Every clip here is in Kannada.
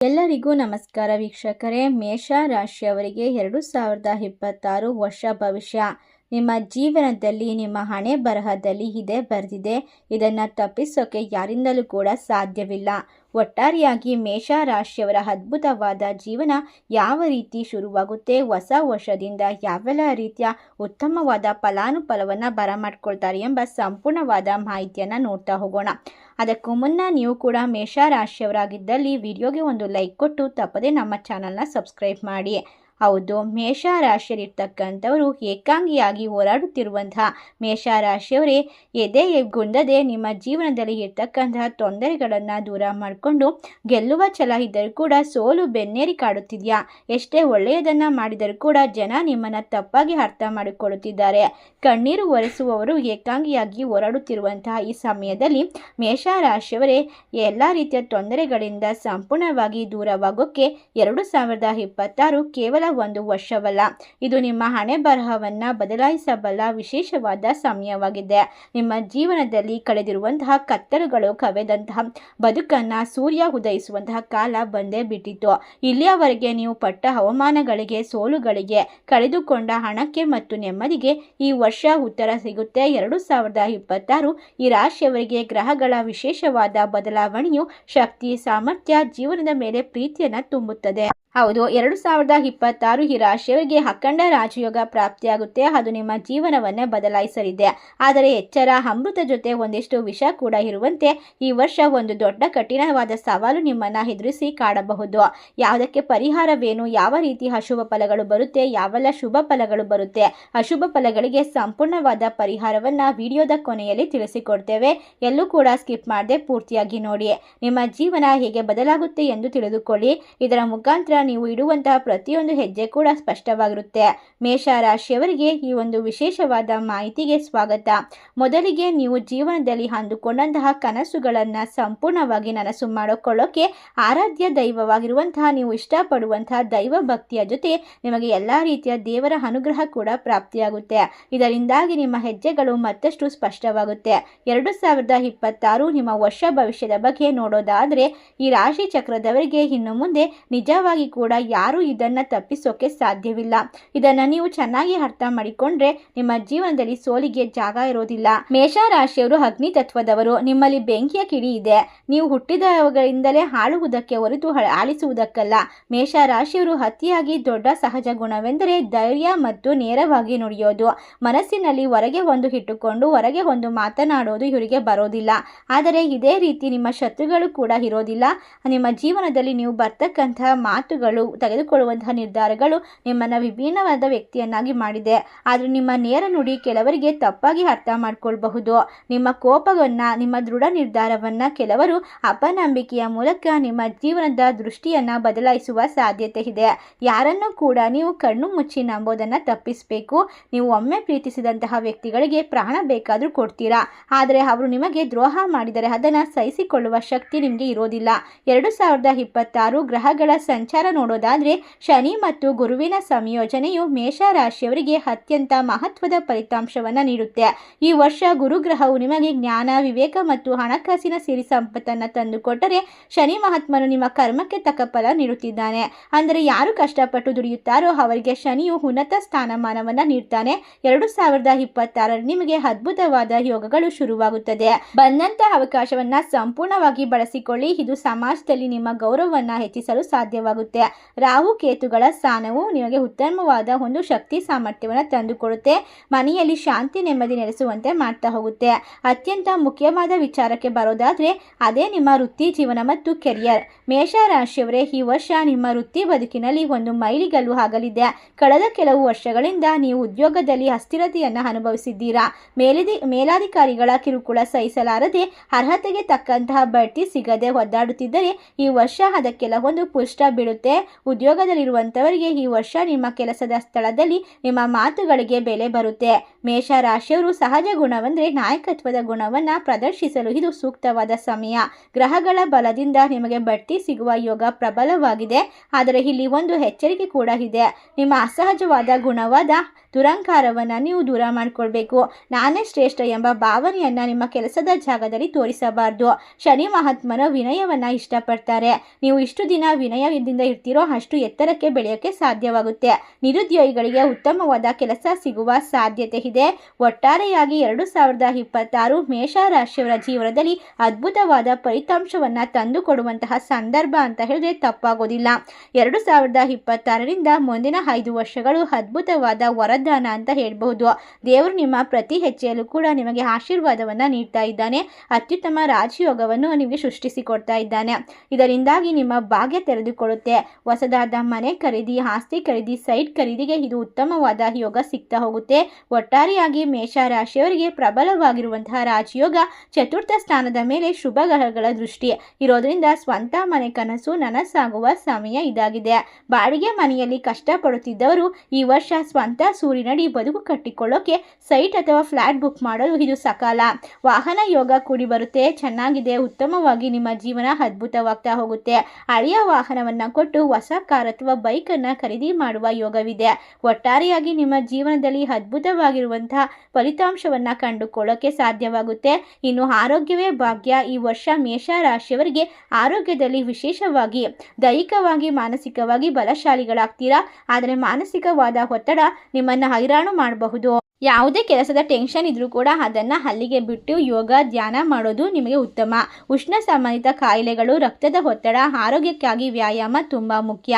ಎಲ್ಲರಿಗೂ ನಮಸ್ಕಾರ ವೀಕ್ಷಕರೇ. ಮೇಷ ರಾಶಿಯವರಿಗೆ ಎರಡು ಸಾವಿರದ ಇಪ್ಪತ್ತಾರು ವರ್ಷ ಭವಿಷ್ಯ. ನಿಮ್ಮ ಜೀವನದಲ್ಲಿ, ನಿಮ್ಮ ಹಣೆ ಬರಹದಲ್ಲಿ ಇದೇ, ಬರೆದಿದೆ. ಇದನ್ನು ತಪ್ಪಿಸೋಕೆ ಯಾರಿಂದಲೂ ಕೂಡ ಸಾಧ್ಯವಿಲ್ಲ. ಒಟ್ಟಾರೆಯಾಗಿ ಮೇಷ ರಾಶಿಯವರ ಅದ್ಭುತವಾದ ಜೀವನ ಯಾವ ರೀತಿ ಶುರುವಾಗುತ್ತೆ? ಹೊಸ ವರ್ಷದಿಂದ ಯಾವೆಲ್ಲ ರೀತಿಯ ಉತ್ತಮವಾದ ಫಲಾನುಫಲವನ್ನು ಬರಮಾಡ್ಕೊಳ್ತಾರೆ ಎಂಬ ಸಂಪೂರ್ಣವಾದ ಮಾಹಿತಿಯನ್ನು ನೋಡ್ತಾ ಹೋಗೋಣ. ಅದಕ್ಕೂ ಮುನ್ನ ನೀವು ಕೂಡ ಮೇಷ ರಾಶಿಯವರಾಗಿದ್ದಲ್ಲಿ ವಿಡಿಯೋಗೆ ಒಂದು ಲೈಕ್ ಕೊಟ್ಟು ತಪ್ಪದೆ ನಮ್ಮ ಚಾನಲ್ನ ಸಬ್ಸ್ಕ್ರೈಬ್ ಮಾಡಿ. ಹೌದು ಮೇಷ ರಾಶಿಯಲ್ಲಿರ್ತಕ್ಕಂಥವರು ಏಕಾಂಗಿಯಾಗಿ ಹೋರಾಡುತ್ತಿರುವಂತಹ ಮೇಷ ರಾಶಿಯವರೇ ಎದೆ ಗುಂದದೆ ನಿಮ್ಮ ಜೀವನದಲ್ಲಿ ಇರ್ತಕ್ಕಂತಹ ತೊಂದರೆಗಳನ್ನು ದೂರ ಮಾಡಿಕೊಂಡು ಗೆಲ್ಲುವ ಛಲ ಇದ್ದರೂ ಕೂಡ ಸೋಲು ಬೆನ್ನೇರಿ ಕಾಡುತ್ತಿದೆಯಾ? ಎಷ್ಟೇ ಒಳ್ಳೆಯದನ್ನು ಮಾಡಿದರೂ ಕೂಡ ಜನ ನಿಮ್ಮನ್ನು ತಪ್ಪಾಗಿ ಅರ್ಥ ಮಾಡಿಕೊಳ್ಳುತ್ತಿದ್ದಾರೆ. ಕಣ್ಣೀರು ಒರೆಸುವವರು ಏಕಾಂಗಿಯಾಗಿ ಹೋರಾಡುತ್ತಿರುವಂತಹ ಈ ಸಮಯದಲ್ಲಿ ಮೇಷ ರಾಶಿಯವರೇ ಎಲ್ಲ ರೀತಿಯ ತೊಂದರೆಗಳಿಂದ ಸಂಪೂರ್ಣವಾಗಿ ದೂರವಾಗೋಕ್ಕೆ ಎರಡು ಸಾವಿರದ ಇಪ್ಪತ್ತಾರು ಕೇವಲ ಒಂದು ವರ್ಷವಲ್ಲ. ಇದು ನಿಮ್ಮ ಹಣೆ ಬರಹವನ್ನು ಬದಲಾಯಿಸಬಲ್ಲ ವಿಶೇಷವಾದ ಸಮಯವಾಗಿದೆ. ನಿಮ್ಮ ಜೀವನದಲ್ಲಿ ಕಳೆದಿರುವಂತಹ ಕತ್ತಲುಗಳು ಕವೆದಂತಹ ಬದುಕನ್ನು ಸೂರ್ಯ ಉದಯಿಸುವಂತಹ ಕಾಲ ಬಂದೇ ಬಿಟ್ಟಿತು ಇಲ್ಲಿಯವರೆಗೆ ನೀವು ಪಟ್ಟ ಹವಾಮಾನಗಳಿಗೆ ಸೋಲುಗಳಿಗೆ ಕಳೆದುಕೊಂಡ ಹಣಕ್ಕೆ ಮತ್ತು ನೆಮ್ಮದಿಗೆ ಈ ವರ್ಷ ಉತ್ತರ ಸಿಗುತ್ತೆ. ಎರಡು ಸಾವಿರದ ಇಪ್ಪತ್ತಾರು ಈ ರಾಶಿಯವರಿಗೆ ಗ್ರಹಗಳ ವಿಶೇಷವಾದ ಬದಲಾವಣೆಯು ಶಕ್ತಿ, ಸಾಮರ್ಥ್ಯ, ಜೀವನದ ಮೇಲೆ ಪ್ರೀತಿಯನ್ನು ತುಂಬುತ್ತದೆ. ಹೌದು, ಎರಡು ಸಾವಿರದ ಇಪ್ಪತ್ತಾರು ಈ ರಾಶಿಯವರಿಗೆ ಅಖಂಡ ರಾಜಯೋಗ ಪ್ರಾಪ್ತಿಯಾಗುತ್ತೆ. ಅದು ನಿಮ್ಮ ಜೀವನವನ್ನೇ ಬದಲಾಯಿಸಲಿದೆ. ಆದರೆ ಎಚ್ಚರ, ಅಮೃತ ಜೊತೆ ಒಂದಿಷ್ಟು ವಿಷ ಕೂಡ ಇರುವಂತೆ ಈ ವರ್ಷ ಒಂದು ದೊಡ್ಡ ಕಠಿಣವಾದ ಸವಾಲು ನಿಮ್ಮನ್ನು ಎದುರಿಸಿ ಕಾಡಬಹುದು. ಯಾವುದಕ್ಕೆ ಪರಿಹಾರವೇನು, ಯಾವ ರೀತಿ ಅಶುಭ ಫಲಗಳು ಬರುತ್ತೆ, ಯಾವೆಲ್ಲ ಶುಭ ಫಲಗಳು ಬರುತ್ತೆ, ಅಶುಭ ಫಲಗಳಿಗೆ ಸಂಪೂರ್ಣವಾದ ಪರಿಹಾರವನ್ನು ವಿಡಿಯೋದ ಕೊನೆಯಲ್ಲಿ ತಿಳಿಸಿಕೊಡ್ತೇವೆ. ಎಲ್ಲೂ ಕೂಡ ಸ್ಕಿಪ್ ಮಾಡದೆ ಪೂರ್ತಿಯಾಗಿ ನೋಡಿ. ನಿಮ್ಮ ಜೀವನ ಹೇಗೆ ಬದಲಾಗುತ್ತೆ ಎಂದು ತಿಳಿದುಕೊಳ್ಳಿ. ಇದರ ಮುಖಾಂತರ ನೀವು ಇಡುವಂತಹ ಪ್ರತಿಯೊಂದು ಹೆಜ್ಜೆ ಕೂಡ ಸ್ಪಷ್ಟವಾಗಿರುತ್ತೆ. ಮೇಷ ರಾಶಿಯವರಿಗೆ ಈ ಒಂದು ವಿಶೇಷವಾದ ಮಾಹಿತಿಗೆ ಸ್ವಾಗತ. ಮೊದಲಿಗೆ ನೀವು ಜೀವನದಲ್ಲಿ ಅಂದುಕೊಂಡಂತಹ ಕನಸುಗಳನ್ನು ಸಂಪೂರ್ಣವಾಗಿ ನನಸು ಮಾಡಿಕೊಳ್ಳೋಕೆ ಆರಾಧ್ಯ ದೈವವಾಗಿರುವಂತಹ, ನೀವು ಇಷ್ಟಪಡುವಂತಹ ದೈವ ಭಕ್ತಿಯ ಜೊತೆ ನಿಮಗೆ ಎಲ್ಲ ರೀತಿಯ ದೇವರ ಅನುಗ್ರಹ ಕೂಡ ಪ್ರಾಪ್ತಿಯಾಗುತ್ತೆ. ಇದರಿಂದಾಗಿ ನಿಮ್ಮ ಹೆಜ್ಜೆಗಳು ಮತ್ತಷ್ಟು ಸ್ಪಷ್ಟವಾಗುತ್ತೆ. ಎರಡು ಸಾವಿರದ ಇಪ್ಪತ್ತಾರು ನಿಮ್ಮ ವರ್ಷ ಭವಿಷ್ಯದ ಬಗ್ಗೆ ನೋಡೋದಾದರೆ, ಈ ರಾಶಿ ಚಕ್ರದವರಿಗೆ ಇನ್ನು ಮುಂದೆ ನಿಜವಾಗಿ ಕೂಡ ಯಾರೂ ಇದನ್ನು ತಪ್ಪಿಸೋಕೆ ಸಾಧ್ಯವಿಲ್ಲ. ಇದನ್ನು ನೀವು ಚೆನ್ನಾಗಿ ಅರ್ಥ ಮಾಡಿಕೊಂಡ್ರೆ ನಿಮ್ಮ ಜೀವನದಲ್ಲಿ ಸೋಲಿಗೆ ಜಾಗ ಇರೋದಿಲ್ಲ. ಮೇಷ ರಾಶಿಯವರು ಅಗ್ನಿ ತತ್ವದವರು ನಿಮ್ಮಲ್ಲಿ ಬೆಂಕಿಯ ಕಿಡಿ ಇದೆ. ನೀವು ಹುಟ್ಟಿದವಗಳಿಂದಲೇ ಹಾಳುವುದಕ್ಕೆ ಹೊರತು ಆಲಿಸುವುದಕ್ಕಲ್ಲ. ಮೇಷ ರಾಶಿಯವರು ಅತಿಯಾಗಿ ದೊಡ್ಡ ಸಹಜ ಗುಣವೆಂದರೆ ಧೈರ್ಯ ಮತ್ತು ನೇರವಾಗಿ ನುಡಿಯೋದು. ಮನಸ್ಸಿನಲ್ಲಿ ಹೊರಗೆ ಒಂದು ಇಟ್ಟುಕೊಂಡು ಹೊರಗೆ ಒಂದು ಮಾತನಾಡೋದು ಇವರಿಗೆ ಬರೋದಿಲ್ಲ. ಆದರೆ ಇದೇ ರೀತಿ ನಿಮ್ಮ ಶತ್ರುಗಳು ಕೂಡ ಇರೋದಿಲ್ಲ. ನಿಮ್ಮ ಜೀವನದಲ್ಲಿ ನೀವು ಬರ್ತಕ್ಕಂತಹ ಮಾತುಗಳು ತೆಗೆದುಕೊಳ್ಳುವಂತಹ ನಿರ್ಧಾರಗಳು ನಿಮ್ಮನ್ನು ವಿಭಿನ್ನವಾದ ವ್ಯಕ್ತಿಯನ್ನಾಗಿ ಮಾಡಿದೆ. ಆದರೆ ನಿಮ್ಮ ನೇರ ನುಡಿ ಕೆಲವರಿಗೆ ತಪ್ಪಾಗಿ ಅರ್ಥ ಮಾಡ್ಕೊಳ್ಬಹುದು. ನಿಮ್ಮ ಕೋಪವನ್ನು, ನಿಮ್ಮ ದೃಢ ನಿರ್ಧಾರವನ್ನು ಕೆಲವರು ಅಪನಂಬಿಕೆಯ ಮೂಲಕ ನಿಮ್ಮ ಜೀವನದ ದೃಷ್ಟಿಯನ್ನು ಬದಲಾಯಿಸುವ ಸಾಧ್ಯತೆ ಇದೆ. ಯಾರನ್ನು ಕೂಡ ನೀವು ಕಣ್ಣು ಮುಚ್ಚಿ ನಂಬೋದನ್ನು ತಪ್ಪಿಸಬೇಕು. ನೀವು ಒಮ್ಮೆ ಪ್ರೀತಿಸಿದಂತಹ ವ್ಯಕ್ತಿಗಳಿಗೆ ಪ್ರಾಣ ಬೇಕಾದರೂ ಕೊಡ್ತೀರಾ. ಆದರೆ ಅವರು ನಿಮಗೆ ದ್ರೋಹ ಮಾಡಿದರೆ ಅದನ್ನು ಸಹಿಸಿಕೊಳ್ಳುವ ಶಕ್ತಿ ನಿಮಗೆ ಇರೋದಿಲ್ಲ. ಎರಡು ಸಾವಿರದ ಇಪ್ಪತ್ತಾರು ಗ್ರಹಗಳ ಸಂಚಾರ ನೋಡೋದಾದರೆ ಶನಿ ಮತ್ತು ಗುರುವಿನ ಸಂಯೋಜನೆಯು ಮೇಷ ರಾಶಿಯವರಿಗೆ ಅತ್ಯಂತ ಮಹತ್ವದ ಫಲಿತಾಂಶವನ್ನು ನೀಡುತ್ತೆ. ಈ ವರ್ಷ ಗುರುಗ್ರಹವು ನಿಮಗೆ ಜ್ಞಾನ, ವಿವೇಕ ಮತ್ತು ಹಣಕಾಸಿನ ಸಿರಿ ಸಂಪತ್ತನ್ನು ತಂದುಕೊಟ್ಟರೆ ಶನಿ ಮಹಾತ್ಮನು ನಿಮ್ಮ ಕರ್ಮಕ್ಕೆ ತಕ್ಕ ಫಲ ನೀಡುತ್ತಿದ್ದಾನೆ. ಅಂದರೆ ಯಾರು ಕಷ್ಟಪಟ್ಟು ದುಡಿಯುತ್ತಾರೋ ಅವರಿಗೆ ಶನಿಯು ಉನ್ನತ ಸ್ಥಾನಮಾನವನ್ನು ನೀಡ್ತಾನೆ. ಎರಡು ಸಾವಿರದ ಇಪ್ಪತ್ತಾರರಲ್ಲಿ ನಿಮಗೆ ಅದ್ಭುತವಾದ ಯೋಗಗಳು ಶುರುವಾಗುತ್ತದೆ. ಬಂದಂತ ಅವಕಾಶವನ್ನ ಸಂಪೂರ್ಣವಾಗಿ ಬಳಸಿಕೊಳ್ಳಿ. ಇದು ಸಮಾಜದಲ್ಲಿ ನಿಮ್ಮ ಗೌರವವನ್ನು ಹೆಚ್ಚಿಸಲು ಸಾಧ್ಯವಾಗುತ್ತೆ. ರಾಹು ಕೇತುಗಳ ಸ್ಥಾನವು ನಿಮಗೆ ಉತ್ತಮವಾದ ಒಂದು ಶಕ್ತಿ ಸಾಮರ್ಥ್ಯವನ್ನು ತಂದುಕೊಡುತ್ತೆ. ಮನೆಯಲ್ಲಿ ಶಾಂತಿ ನೆಮ್ಮದಿ ನೆಲೆಸುವಂತೆ ಮಾಡ್ತಾ ಹೋಗುತ್ತೆ. ಅತ್ಯಂತ ಮುಖ್ಯವಾದ ವಿಚಾರಕ್ಕೆ ಬರೋದಾದ್ರೆ, ಅದೇ ನಿಮ್ಮ ವೃತ್ತಿ ಜೀವನ ಮತ್ತು ಕೆರಿಯರ್ ಮೇಷ ರಾಶಿಯವರೇ ಈ ವರ್ಷ ನಿಮ್ಮ ವೃತ್ತಿ ಬದುಕಿನಲ್ಲಿ ಒಂದು ಮೈಲಿಗಲ್ಲು ಆಗಲಿದೆ. ಕಳೆದ ಕೆಲವು ವರ್ಷಗಳಿಂದ ನೀವು ಉದ್ಯೋಗದಲ್ಲಿ ಅಸ್ಥಿರತೆಯನ್ನು ಅನುಭವಿಸಿದ್ದೀರಾ? ಮೇಲಿದಿ, ಮೇಲಾಧಿಕಾರಿಗಳ ಕಿರುಕುಳ ಸಹಿಸಲಾರದೆ, ಅರ್ಹತೆಗೆ ತಕ್ಕಂತಹ ಬಡ್ತಿ ಸಿಗದೆ ಒದ್ದಾಡುತ್ತಿದ್ದರೆ, ಈ ವರ್ಷ ಅದಕ್ಕೆಲ್ಲ ಒಂದು ಪುಷ್ಟ ಬೀಳುತ್ತೆ. ಉದ್ಯೋಗದಲ್ಲಿರುವಂಥವರಿಗೆ ಈ ವರ್ಷ ನಿಮ್ಮ ಕೆಲಸದ ಸ್ಥಳದಲ್ಲಿ ನಿಮ್ಮ ಮಾತುಗಳಿಗೆ ಬೆಲೆ ಬರುತ್ತೆ. ಮೇಷ ರಾಶಿಯವರು ಸಹಜ ಗುಣವೆಂದರೆ ನಾಯಕತ್ವದ ಗುಣವನ್ನು ಪ್ರದರ್ಶಿಸಲು ಇದು ಸೂಕ್ತವಾದ ಸಮಯ. ಗ್ರಹಗಳ ಬಲದಿಂದ ನಿಮಗೆ ಬಡ್ತಿ ಸಿಗುವ ಯೋಗ ಪ್ರಬಲವಾಗಿದೆ. ಆದರೆ ಇಲ್ಲಿ ಒಂದು ಎಚ್ಚರಿಕೆ ಕೂಡ ಇದೆ. ನಿಮ್ಮ ಅಸಹಜವಾದ ಗುಣವಾದ ದುರಂಕಾರವನ್ನು ನೀವು ದೂರ ಮಾಡಿಕೊಳ್ಬೇಕು. ನಾನೇ ಶ್ರೇಷ್ಠ ಎಂಬ ಭಾವನೆಯನ್ನು ನಿಮ್ಮ ಕೆಲಸದ ಜಾಗದಲ್ಲಿ ತೋರಿಸಬಾರ್ದು. ಶನಿ ಮಹಾತ್ಮನ ವಿನಯವನ್ನು ಇಷ್ಟಪಡ್ತಾರೆ. ನೀವು ಇಷ್ಟು ದಿನ ವಿನಯದಿಂದ ಇರ್ತೀರೋ ಅಷ್ಟು ಎತ್ತರಕ್ಕೆ ಬೆಳೆಯೋಕ್ಕೆ ಸಾಧ್ಯವಾಗುತ್ತೆ. ನಿರುದ್ಯೋಗಿಗಳಿಗೆ ಉತ್ತಮವಾದ ಕೆಲಸ ಸಿಗುವ ಸಾಧ್ಯತೆ ಇದೆ. ಒಟ್ಟಾರೆಯಾಗಿ ಎರಡು ಸಾವಿರದ ಇಪ್ಪತ್ತಾರು ಮೇಷ ರಾಶಿಯವರ ಜೀವನದಲ್ಲಿ ಅದ್ಭುತವಾದ ಫಲಿತಾಂಶವನ್ನು ತಂದು ಕೊಡುವಂತಹ ಸಂದರ್ಭ ಅಂತ ಹೇಳಿದ್ರೆ ತಪ್ಪಾಗೋದಿಲ್ಲ. ಎರಡು ಸಾವಿರದ ಇಪ್ಪತ್ತಾರರಿಂದ ಮುಂದಿನ ಐದು ವರ್ಷಗಳು ಅದ್ಭುತವಾದ ವರದಾನ ಅಂತ ಹೇಳ್ಬಹುದು. ದೇವರು ನಿಮ್ಮ ಪ್ರತಿ ಹೆಜ್ಜೆಯಲ್ಲೂ ಕೂಡ ನಿಮಗೆ ಆಶೀರ್ವಾದವನ್ನು ನೀಡ್ತಾ ಇದ್ದಾನೆ. ಅತ್ಯುತ್ತಮ ರಾಜಯೋಗವನ್ನು ನಿಮಗೆ ಸೃಷ್ಟಿಸಿಕೊಡ್ತಾ ಇದ್ದಾನೆ. ಇದರಿಂದಾಗಿ ನಿಮ್ಮ ಭಾಗ್ಯ ತೆರೆದುಕೊಳ್ಳುತ್ತೆ. ಹೊಸದಾದ ಮನೆ ಖರೀದಿ, ಆಸ್ತಿ ಖರೀದಿ, ಸೈಟ್ ಖರೀದಿಗೆ ಇದು ಉತ್ತಮವಾದ ಯೋಗ ಸಿಗ್ತಾ ಹೋಗುತ್ತೆ. ಒಟ್ಟಾರೆಯಾಗಿ ಮೇಷ ರಾಶಿಯವರಿಗೆ ಪ್ರಬಲವಾಗಿರುವಂತಹ ರಾಜಯೋಗ ಚತುರ್ಥ ಸ್ಥಾನದ ಮೇಲೆ ಶುಭ ಗ್ರಹಗಳ ದೃಷ್ಟಿ. ಇರೋದ್ರಿಂದ ಸ್ವಂತ ಮನೆ ಕನಸು, ನನಸಾಗುವ ಸಮಯ ಇದಾಗಿದೆ. ಬಾಡಿಗೆ ಮನೆಯಲ್ಲಿ ಕಷ್ಟಪಡುತ್ತಿದ್ದವರು ಈ ವರ್ಷ ಸ್ವಂತ ಸೂರಿನಡಿ ಬದುಕು ಕಟ್ಟಿಕೊಳ್ಳೋಕೆ ಸೈಟ್ ಅಥವಾ ಫ್ಲಾಟ್ ಬುಕ್ ಮಾಡಲು ಇದು ಸಕಾಲ. ವಾಹನ ಯೋಗ ಕೂಡಿ ಬರುತ್ತೆ. ಚೆನ್ನಾಗಿದೆ. ಉತ್ತಮವಾಗಿ ನಿಮ್ಮ ಜೀವನ ಅದ್ಭುತವಾಗ್ತಾ ಹೋಗುತ್ತೆ. ಹಳೆಯ ವಾಹನವನ್ನು ಕೊಟ್ಟು ಹೊಸ ಕಾರ್ ಅಥವಾ ಬೈಕನ್ನು ಖರೀದಿ ಮಾಡುವ ಯೋಗವಿದೆ. ಒಟ್ಟಾರೆಯಾಗಿ ನಿಮ್ಮ ಜೀವನದಲ್ಲಿ ಅದ್ಭುತವಾಗಿರುವಂತಹ ಫಲಿತಾಂಶವನ್ನು ಕಂಡುಕೊಳ್ಳೋಕೆ ಸಾಧ್ಯವಾಗುತ್ತೆ. ಇನ್ನು ಆರೋಗ್ಯವೇ ಭಾಗ್ಯ. ಈ ವರ್ಷ ಮೇಷ ರಾಶಿಯವರಿಗೆ ಆರೋಗ್ಯದಲ್ಲಿ ವಿಶೇಷವಾಗಿ ದೈಹಿಕವಾಗಿ, ಮಾನಸಿಕವಾಗಿ ಬಲಶಾಲಿಗಳಾಗ್ತೀರಾ? ಆದರೆ ಮಾನಸಿಕವಾದ ಒತ್ತಡ ಹೈರಾಣು ಮಾಡಬಹುದು. ಯಾವುದೇ ಕೆಲಸದ ಟೆನ್ಷನ್ ಇದ್ರೂ ಕೂಡ ಅದನ್ನು ಅಲ್ಲಿಗೆ ಬಿಟ್ಟು ಯೋಗ, ಧ್ಯಾನ ಮಾಡೋದು ನಿಮಗೆ ಉತ್ತಮ. ಉಷ್ಣ ಸಂಬಂಧಿತ ಕಾಯಿಲೆಗಳು, ರಕ್ತದ ಒತ್ತಡ, ಆರೋಗ್ಯಕ್ಕಾಗಿ ವ್ಯಾಯಾಮ ತುಂಬ ಮುಖ್ಯ.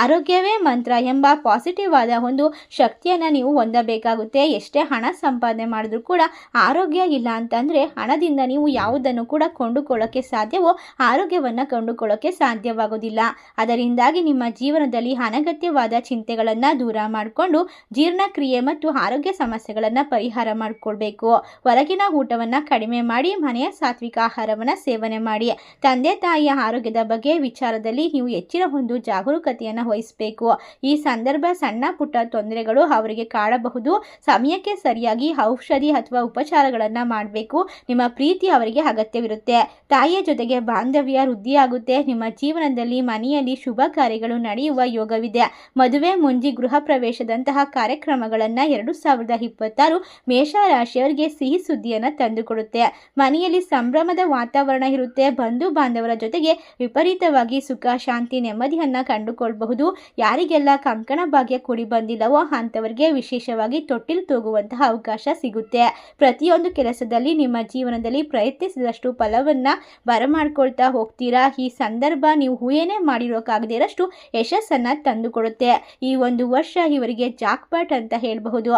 ಆರೋಗ್ಯವೇ ಮಂತ್ರ ಎಂಬ ಪಾಸಿಟಿವ್ ಆದ ಒಂದು ಶಕ್ತಿಯನ್ನು ನೀವು ಹೊಂದಬೇಕಾಗುತ್ತೆ. ಎಷ್ಟೇ ಹಣ ಸಂಪಾದನೆ ಮಾಡಿದ್ರೂ ಕೂಡ ಆರೋಗ್ಯ ಇಲ್ಲ ಅಂತಂದರೆ ಹಣದಿಂದ ನೀವು ಯಾವುದನ್ನು ಕೂಡ ಕೊಂಡುಕೊಳ್ಳೋಕ್ಕೆ ಸಾಧ್ಯವೋ ಆರೋಗ್ಯವನ್ನು ಕೊಂಡುಕೊಳ್ಳೋಕ್ಕೆ ಸಾಧ್ಯವಾಗೋದಿಲ್ಲ. ಅದರಿಂದಾಗಿ ನಿಮ್ಮ ಜೀವನದಲ್ಲಿ ಅನಗತ್ಯವಾದ ಚಿಂತೆಗಳನ್ನು ದೂರ ಮಾಡಿಕೊಂಡು ಜೀರ್ಣಕ್ರಿಯೆ ಮತ್ತು ಆರೋಗ್ಯ ಸಮಸ್ಯೆಗಳನ್ನು ಪರಿಹಾರ ಮಾಡಿಕೊಳ್ಬೇಕು. ಹೊರಗಿನ ಊಟವನ್ನು ಕಡಿಮೆ ಮಾಡಿ, ಮನೆಯ ಸಾತ್ವಿಕ ಆಹಾರವನ್ನು ಸೇವನೆ ಮಾಡಿ. ತಂದೆ, ತಾಯಿಯ ಆರೋಗ್ಯದ ಬಗ್ಗೆ ವಿಚಾರದಲ್ಲಿ ನೀವು ಹೆಚ್ಚಿನ ಒಂದು ಜಾಗರೂಕತೆಯನ್ನು ವಹಿಸಬೇಕು. ಈ ಸಂದರ್ಭ ಸಣ್ಣ ಪುಟ್ಟ ತೊಂದರೆಗಳು ಅವರಿಗೆ ಕಾಡಬಹುದು. ಸಮಯಕ್ಕೆ ಸರಿಯಾಗಿ ಔಷಧಿ ಅಥವಾ ಉಪಚಾರಗಳನ್ನು ಮಾಡಬೇಕು. ನಿಮ್ಮ ಪ್ರೀತಿ ಅವರಿಗೆ ಅಗತ್ಯವಿರುತ್ತೆ. ತಾಯಿಯ ಜೊತೆಗೆ ಬಾಂಧವ್ಯ ವೃದ್ಧಿಯಾಗುತ್ತೆ. ನಿಮ್ಮ ಜೀವನದಲ್ಲಿ ಮನೆಯಲ್ಲಿ ಶುಭ ಕಾರ್ಯಗಳು ನಡೆಯುವ ಯೋಗವಿದೆ. ಮದುವೆ, ಮುಂಜಿ ಗೃಹ ಪ್ರವೇಶದಂತಹ ಕಾರ್ಯಕ್ರಮಗಳನ್ನು ಎರಡು ಸಾವಿರದ ಇಪ್ಪತ್ತಾರು ಮೇಷರಾಶಿಯವರಿಗೆ ಸಿಹಿ ಸುದ್ದಿಯನ್ನು ತಂದುಕೊಡುತ್ತೆ. ಮನೆಯಲ್ಲಿ ಸಂಭ್ರಮದ ವಾತಾವರಣ ಇರುತ್ತೆ. ಬಂಧು ಬಾಂಧವರ ಜೊತೆಗೆ ವಿಪರೀತವಾಗಿ ಸುಖ, ಶಾಂತಿ, ನೆಮ್ಮದಿಯನ್ನು ಕಂಡುಕೊಳ್ಬಹುದು. ಯಾರಿಗೆಲ್ಲ ಕಂಕಣ ಭಾಗ್ಯ ಕೂಡಿ ಬಂದಿಲ್ಲವೋ ಅಂಥವರಿಗೆ ವಿಶೇಷವಾಗಿ ತೊಟ್ಟಿಲು ತೂಗುವಂತಹ ಅವಕಾಶ ಸಿಗುತ್ತೆ. ಪ್ರತಿಯೊಂದು ಕೆಲಸದಲ್ಲಿ ನಿಮ್ಮ ಜೀವನದಲ್ಲಿ ಪ್ರಯತ್ನಿಸಿದಷ್ಟು ಫಲವನ್ನು ಬರಮಾಡ್ಕೊಳ್ತಾ ಹೋಗ್ತೀರಾ? ಈ ಸಂದರ್ಭ ನೀವು ಹೂಯೇನೇ ಮಾಡಿರೋಕ್ಕಾಗದೇ ಇರಷ್ಟು ಯಶಸ್ಸನ್ನು ತಂದುಕೊಡುತ್ತೆ. ಈ ಒಂದು ವರ್ಷ ಇವರಿಗೆ ಜಾಕ್ಪಾಟ್ ಅಂತ ಹೇಳಬಹುದು.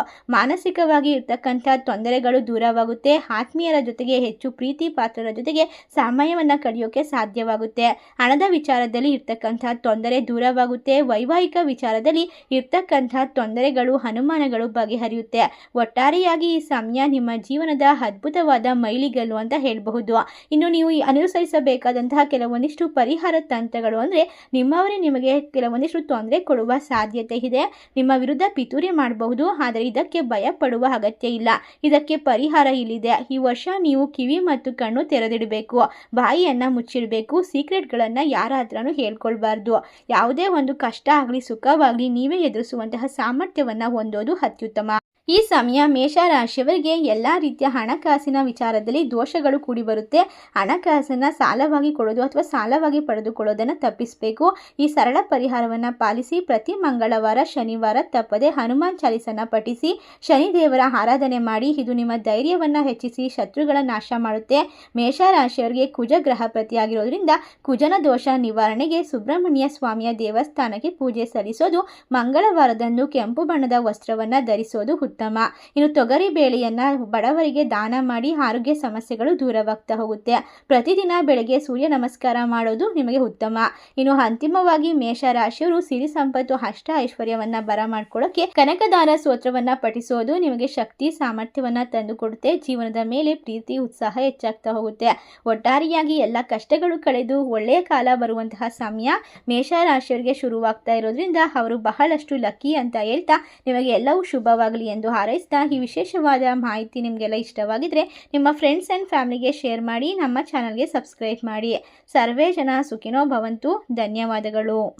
ಮಾನಸಿಕವಾಗಿ ಇರ್ತಕ್ಕಂಥ ತೊಂದರೆಗಳು ದೂರವಾಗುತ್ತೆ. ಆತ್ಮೀಯರ ಜೊತೆಗೆ ಹೆಚ್ಚು ಪ್ರೀತಿ ಪಾತ್ರರ ಜೊತೆಗೆ ಸಮಯವನ್ನು ಕಳೆಯೋಕೆ ಸಾಧ್ಯವಾಗುತ್ತೆ. ಹಣದ ವಿಚಾರದಲ್ಲಿ ಇರ್ತಕ್ಕಂಥ ತೊಂದರೆ ದೂರವಾಗುತ್ತೆ. ವೈವಾಹಿಕ ವಿಚಾರದಲ್ಲಿ ಇರ್ತಕ್ಕಂಥ ತೊಂದರೆಗಳು, ಅನುಮಾನಗಳು ಬಗೆಹರಿಯುತ್ತೆ. ಒಟ್ಟಾರೆಯಾಗಿ ಈ ಸಮಯ ನಿಮ್ಮ ಜೀವನದ ಅದ್ಭುತವಾದ ಮೈಲಿಗಲ್ಲು ಅಂತ ಹೇಳಬಹುದು. ಇನ್ನು ನೀವು ಅನುಸರಿಸಬೇಕಾದಂತಹ ಕೆಲವೊಂದಿಷ್ಟು ಪರಿಹಾರ ತಂತ್ರಗಳು ಅಂದರೆ ನಿಮ್ಮವರೇ ನಿಮಗೆ ಕೆಲವೊಂದಿಷ್ಟು ತೊಂದರೆ ಕೊಡುವ ಸಾಧ್ಯತೆ ಇದೆ. ನಿಮ್ಮ ವಿರುದ್ಧ ಪಿತೂರಿ ಮಾಡಬಹುದು. ಆದರೆ ಇದಕ್ಕೆ ಭಯ ಪಡುವ ಅಗತ್ಯ ಇಲ್ಲ. ಇದಕ್ಕೆ ಪರಿಹಾರ ಇಲ್ಲಿದೆ. ಈ ವರ್ಷ ನೀವು ಕಿವಿ ಮತ್ತು ಕಣ್ಣು ತೆರೆದಿಡಬೇಕು. ಬಾಯಿಯನ್ನು ಮುಚ್ಚಿಡಬೇಕು. ಸೀಕ್ರೆಟ್ಗಳನ್ನು ಯಾರ ಹತ್ರನೂ ಹೇಳ್ಕೊಳ್ಬಾರ್ದು. ಯಾವುದೇ ಒಂದು ಕಷ್ಟ ಆಗಲಿ ಸುಖವಾಗಲಿ ನೀವೇ ಎದುರಿಸುವಂತಹ ಸಾಮರ್ಥ್ಯವನ್ನು ಹೊಂದೋದು ಅತ್ಯುತ್ತಮ. ಈ ಸಮಯ ಮೇಷರಾಶಿಯವರಿಗೆ ಎಲ್ಲ ರೀತಿಯ ಹಣಕಾಸಿನ ವಿಚಾರದಲ್ಲಿ ದೋಷಗಳು ಕೂಡಿ ಬರುತ್ತೆ. ಹಣಕಾಸನ್ನು ಸಾಲವಾಗಿ ಕೊಡೋದು ಅಥವಾ ಸಾಲವಾಗಿ ಪಡೆದುಕೊಳ್ಳೋದನ್ನು ತಪ್ಪಿಸಬೇಕು. ಈ ಸರಳ ಪರಿಹಾರವನ್ನು ಪಾಲಿಸಿ ಪ್ರತಿ ಮಂಗಳವಾರ, ಶನಿವಾರ ತಪ್ಪದೆ ಹನುಮಾನ್ ಚಾಲಿಸನ್ನು ಪಠಿಸಿ, ಶನಿದೇವರ ಆರಾಧನೆ ಮಾಡಿ, ಇದು ನಿಮ್ಮ ಧೈರ್ಯವನ್ನು ಹೆಚ್ಚಿಸಿ, ಶತ್ರುಗಳ ನಾಶ ಮಾಡುತ್ತೆ. ಮೇಷರಾಶಿಯವರಿಗೆ ಕುಜ ಗ್ರಹ ಪ್ರತಿಯಾಗಿರೋದ್ರಿಂದ ಕುಜನ ದೋಷ ನಿವಾರಣೆಗೆ ಸುಬ್ರಹ್ಮಣ್ಯ ಸ್ವಾಮಿಯ ದೇವಸ್ಥಾನಕ್ಕೆ ಪೂಜೆ ಸಲ್ಲಿಸೋದು, ಮಂಗಳವಾರದಂದು ಕೆಂಪು ಬಣ್ಣದ ವಸ್ತ್ರವನ್ನು ಧರಿಸೋದು ಉತ್ತಮ. ಇನ್ನು ತೊಗರಿ ಬೇಳೆಯನ್ನು ಬಡವರಿಗೆ ದಾನ ಮಾಡಿ ಆರೋಗ್ಯ ಸಮಸ್ಯೆಗಳು ದೂರವಾಗ್ತಾ ಹೋಗುತ್ತೆ. ಪ್ರತಿದಿನ ಬೆಳಗ್ಗೆ ಸೂರ್ಯ ನಮಸ್ಕಾರ ಮಾಡೋದು ನಿಮಗೆ ಉತ್ತಮ. ಇನ್ನು ಅಂತಿಮವಾಗಿ ಮೇಷರಾಶಿಯವರು ಸಿರಿ ಸಂಪತ್ತು ಅಷ್ಟ ಐಶ್ವರ್ಯವನ್ನ ಬರ ಮಾಡ್ಕೊಳ್ಳೋಕೆ ಕನಕದಾನ ಸ್ತೋತ್ರವನ್ನ ಪಠಿಸೋದು ನಿಮಗೆ ಶಕ್ತಿ, ಸಾಮರ್ಥ್ಯವನ್ನ ತಂದುಕೊಡುತ್ತೆ. ಜೀವನದ ಮೇಲೆ ಪ್ರೀತಿ, ಉತ್ಸಾಹ ಹೆಚ್ಚಾಗ್ತಾ ಹೋಗುತ್ತೆ. ಒಟ್ಟಾರೆಯಾಗಿ ಎಲ್ಲ ಕಷ್ಟಗಳು ಕಳೆದು ಒಳ್ಳೆಯ ಕಾಲ ಬರುವಂತಹ ಸಮಯ ಮೇಷರಾಶಿಯವರಿಗೆ ಶುರುವಾಗ್ತಾ ಇರೋದ್ರಿಂದ ಅವರು ಬಹಳಷ್ಟು ಲಕ್ಕಿ ಅಂತ ಹೇಳ್ತಾ ನಿಮಗೆ ಎಲ್ಲವೂ ಶುಭವಾಗಲಿ ಎಂದು ಹಾರೈಸ್ತಾ ಈ ವಿಶೇಷವಾದ ಮಾಹಿತಿ ನಿಮಗೆಲ್ಲ ಇಷ್ಟವಾಗಿದ್ರೆ ನಿಮ್ಮ ಫ್ರೆಂಡ್ಸ್ ಆ್ಯಂಡ್ ಫ್ಯಾಮಿಲಿಗೆ ಶೇರ್ ಮಾಡಿ, ನಮ್ಮ ಚಾನಲ್ಗೆ ಸಬ್ಸ್ಕ್ರೈಬ್ ಮಾಡಿ. ಸರ್ವೇ ಜನ ಸುಖಿನೋ ಭವಂತು. ಧನ್ಯವಾದಗಳು.